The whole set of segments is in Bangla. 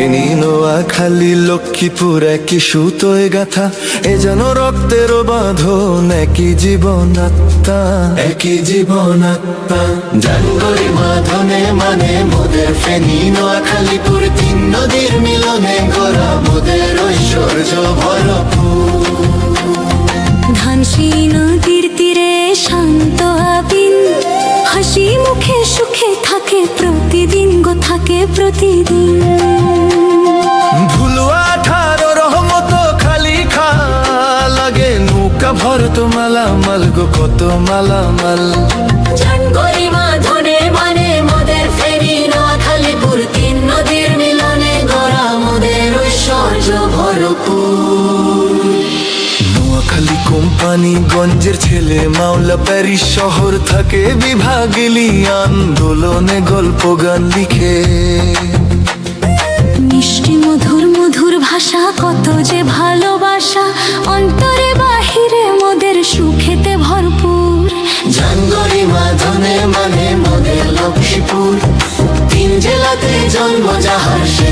ফেনী নোয়া খালি লক্ষ্মীপুর একই সুতোয় গাথা। এ যেন রক্তের বাঁধন একই জীবন আত্মা একই জীবন আত্মা জানগরি মাধনে মানে মোদের ফেনী নোয়া খালিপুর তিন নদীর মিলনে গড়া মোদের ঐশ্বর্য ভরপুর। ধানসি নদীর তীরে শান্ত আবিন হাসি মুখে সুখে থাকে প্রতিদিন গো থাকে প্রতিদিন। নৌকা ভরত মালামাল গো কত মালামাল। জান গরিমা ধনে মানে মোদের ফেরি নোয়াখালীপুর তিন নদীর মিলনে গড়া মোদের ঐশ্বর্য ভরপুর। নোয়াখালী কোম্পানি গঞ্জের ছেলে মাওলা প্যারিস শহর থাকে বিভাগিলি আন্দোলনে গল্প গান লিখে। মিষ্টি মধুর মধুর ভাষা কত যে ভালোবাসা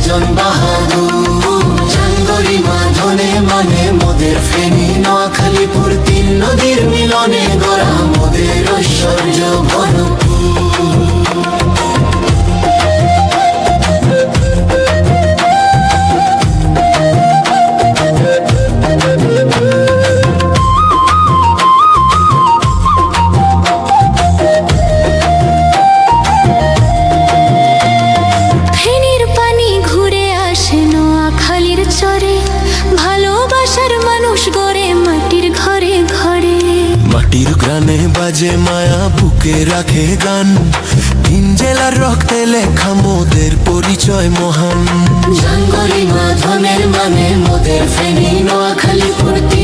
সেজন বাহাদুর। গ্রানে বাজে মায়া, বুকে রাখে গান। তিন জেলার রক্তে লেখা মোদের পরিচয় মহান। জাঙ্গরি মাধনের মানে মোদের ফেনি, নোয়াখালী তিন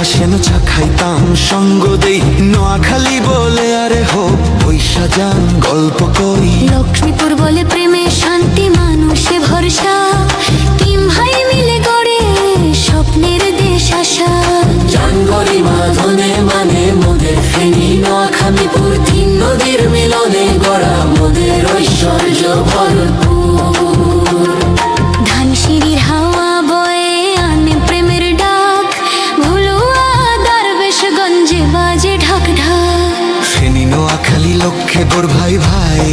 আসেন চা খাইতাম, সঙ্গ দেই। নোয়াখালী বলে আরে হো পয়সা যান গল্প কই? লক্ষ্মীপুর বলে দুঃখে গোর ভাই ভাই,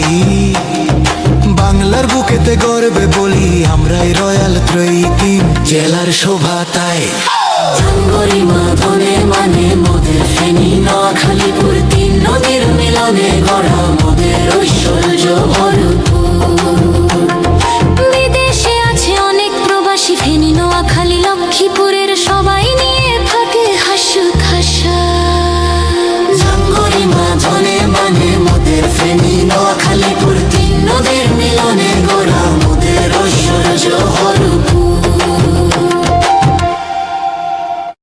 বাংলার বুকেতে গর্বে বলি, আমরাই রয়্যাল ত্রয়ী জেলার শোভা তাই। ঝাঙ্গরি মাধনে মানে মোদের ফেনি, নোয়াখালীপুর তিন নদীর মিলনে গড়া